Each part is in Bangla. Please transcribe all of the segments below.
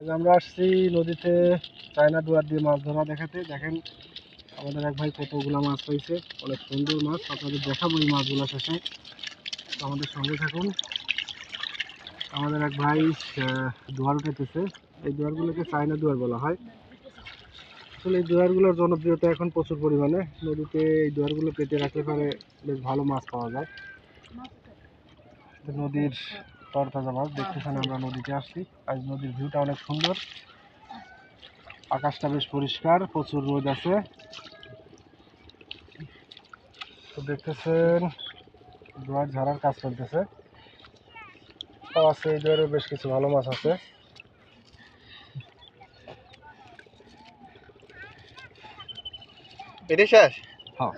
আমরা আসছি নদীতে চায়না দুয়ার দিয়ে মাছ ধরা দেখাতে। দেখেন, আমাদের এক ভাই কতগুলো মাছ পাইছে অনেক সুন্দর মাছ। আপনাদের দেখাবো এই মাছগুলো শেষে। আমাদের সঙ্গে থাকুন। আমাদের এক ভাই দুয়ার উঠেছে এই দুয়ারগুলোকে চায়না দুয়ার বলা হয়। আসলে এই দুয়ারগুলোর জনপ্রিয়তা এখন প্রচুর পরিমাণে। নদীতে এই দুয়ারগুলো পেতে রাখলে পরে বেশ ভালো মাছ পাওয়া যায়। নদীর তরতাজা মাছ দেখতেছেন আমরা নদীতে আসছি। আজ নদীর ভিউটা অনেক সুন্দর। আকাশটা বেশ পরিষ্কার প্রচুর রোদ আছে। তো দেখতেছেন জোয়ার ঝাড়ার কাজ চলতেছে। আছে এই দুয়ারে বেশ কিছু ভালো মাছ আছে। এটা শেষ? হ্যাঁ।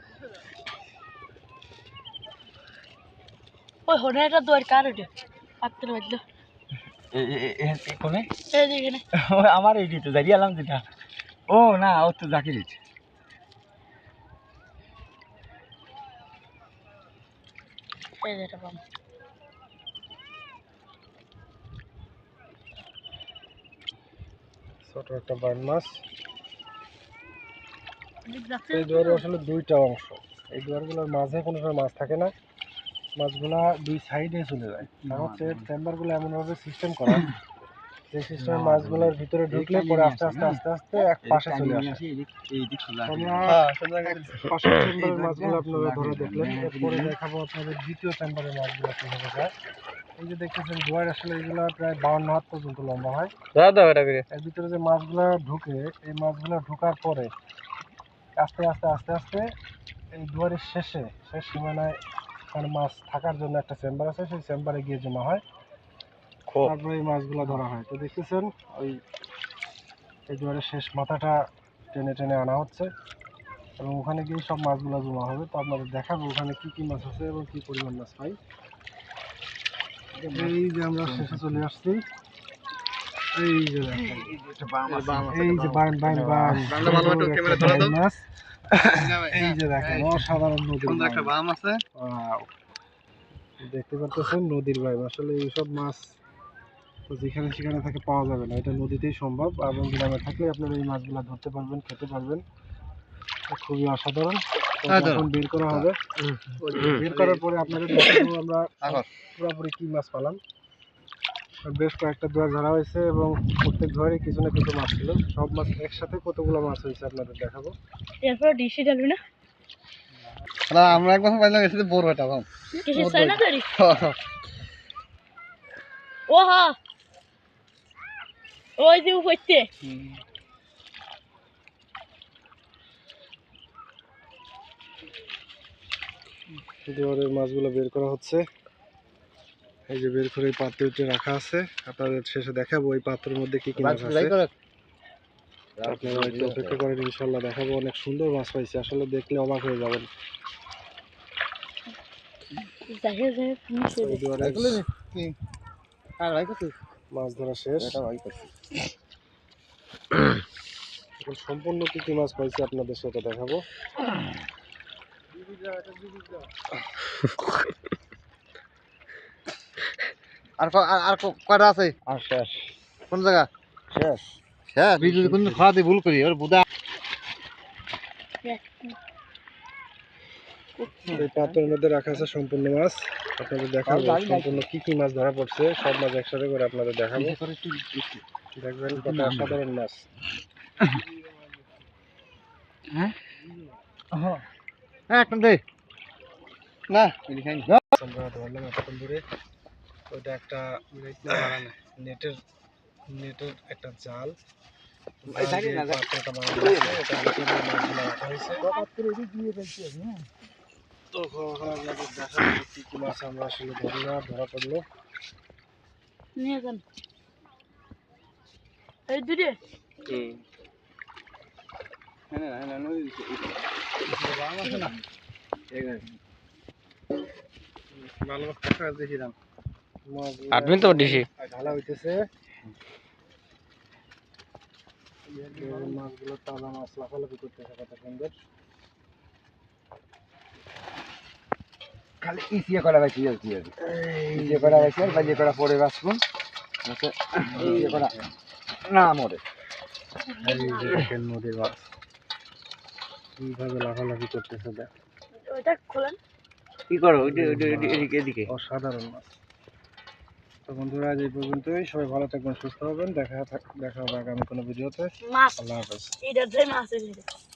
ওই হরিণাটা দুয়ার কার ওটা আপনার বাজলো কোনে? এখানে। আমার এই দিতে দাঁড়িয়ে এলাম যেটা। ও না ও তো জাকির এই যে ছোট একটা বান মাছ। এই দুয়ারে আসলে দুইটা অংশ। এই দুয়ারগুলোর মাঝে কোনো সময় মাছ থাকে না। মাছগুলা দুই সাইডে চলে যায়। কারণ হচ্ছে চেম্বারগুলো এমনভাবে সিস্টেম করা। যে সিস্টেমে মাছগুলোর ভিতরে ঢুকলে পরে আস্তে আস্তে আস্তে আস্তে এক পাশে চলে আসে। পাশের চেম্বারের মাছগুলো আপনারা ধরে দেখলেন। এরপরে দেখাবো আপনাদের দ্বিতীয় চেম্বারের মাছগুলো কীভাবে যায়। এই যে দেখতেছেন দুয়ার আসলে এগুলো প্রায় বাউন্ন হাত পর্যন্ত লম্বা হয়। দাদা দাও এটা করে এর ভিতরে যে মাছগুলো ঢুকে এই মাছগুলো ঢোকার পরে আস্তে আস্তে আস্তে আস্তে এই দুয়ারের শেষে শেষ সীমানায় মানে মাছ থাকার জন্য একটা চেম্বার আছে সেই চেম্বারে গিয়ে জমা হয় তারপরে এই মাছগুলো ধরা হয় তো দেখতেছেন ওই দুয়ারের শেষ মাথাটা টেনে টেনে আনা হচ্ছে এবং ওখানে গিয়ে সব মাছগুলো জমা হবে তো আপনাদের দেখাবো ওখানে কি কি মাছ আছে এবং কি পরিমাণ মাছ পাই এই যে আমরা শেষে চলে আসছি এই যে এই যে ক্যামেরা ধরা দাও। মাছ এই যে দেখেন অসাধারণ নদীর একটা বাম আছে। দেখতে পাচ্ছেন নদীর বাইম আসলে এইসব মাছ তো যেখানে সেখানে থেকে পাওয়া যাবে না এটা নদীতেই সম্ভব। এবং গ্রামে থাকলে আপনারা এই মাছগুলো ধরতে পারবেন খেতে পারবেন। খুবই অসাধারণ। এখন বের করা হবে। বের করার পরে আপনাদের আমরা। পুরোপুরি কি মাছ পালাম। বেশ কয়েকটা দোয়া ধরা হয়েছে এবং প্রত্যেক ধরে কিছু না কিছু মাছ ছিল। সব মাছ একসাথে কতগুলো মাছ হয়েছে আপনাদের দেখাবো। এরপর ডিশে ডালবি না? না আমরা একবার পাইলাম এসে বড় এটা বাম কিসের চাই না তৈরি ও হা ওই যে উপরতে মাছগুলো বের করা হচ্ছে। এই যে বের করে পাত্রে উঠে রাখা আছে। আপনাদের শেষে দেখাবো এই পাত্রের মধ্যে কি কি মাছ আছে। আপনারা একটু অপেক্ষা করেন ইনশাল্লাহ দেখাবো। অনেক সুন্দর মাছ পাইছি আসলে দেখলে অবাক হয়ে যাবেন। আর মাছ ধরা শেষ। সম্পূর্ণ কি কি মাছ পাইছি আপনাদের সেটা দেখাবো। আর আর- আর কয়টা আছে? আর শেষ। কোন জায়গা? শেষ। হ্যাঁ বিজলি কোন খাওয়াতে ভুল করি? ওর বুদা এই পাত্রের মধ্যে রাখা আছে সম্পূর্ণ মাছ। আপনাদের দেখাবো সম্পূর্ণ কি কি মাছ ধরা পড়ছে। সব মাছ একসাথে করে আপনাদের দেখাবো। দেখবেন কত অসাধারণ মাছ। হ্যাঁ? একটা দে। না। খাই ধরলাম এতক্ষণ ধরে। ওইটা একটা নেট না বানানো নেটের নেটের একটা জাল। তো কি কি মাছ আমরা আসলে ধরলাম ধরা পড়ল। নিয়ে যান। এই দুটো ভালো টাকা দেখিলাম আটবিন তো ডিসি ঢালা হইতেছে। মাছগুলো তাজা মাছ লাফালাফি করতেছে কত সুন্দর। খালি ইসিয়ে করা রাখি আর কি ইসিয়ে করা রাখি আর বাজিয়ে করা পরে বাঁচবো। ইসিয়ে করা না মরে। এই নদীর মাছ। কীভাবে লাফালাফি করতেছে দেখ। ওইটা খোলেন। কি করো? ওইটা- এদিকে। অসাধারণ মাছ। তো বন্ধুরা আজ এই পর্যন্তই। সবাই ভালো থাকবেন সুস্থ হবেন দেখা দেখা হবে আগামী কোনো ভিডিওতে। আল্লাহ হাফেজ।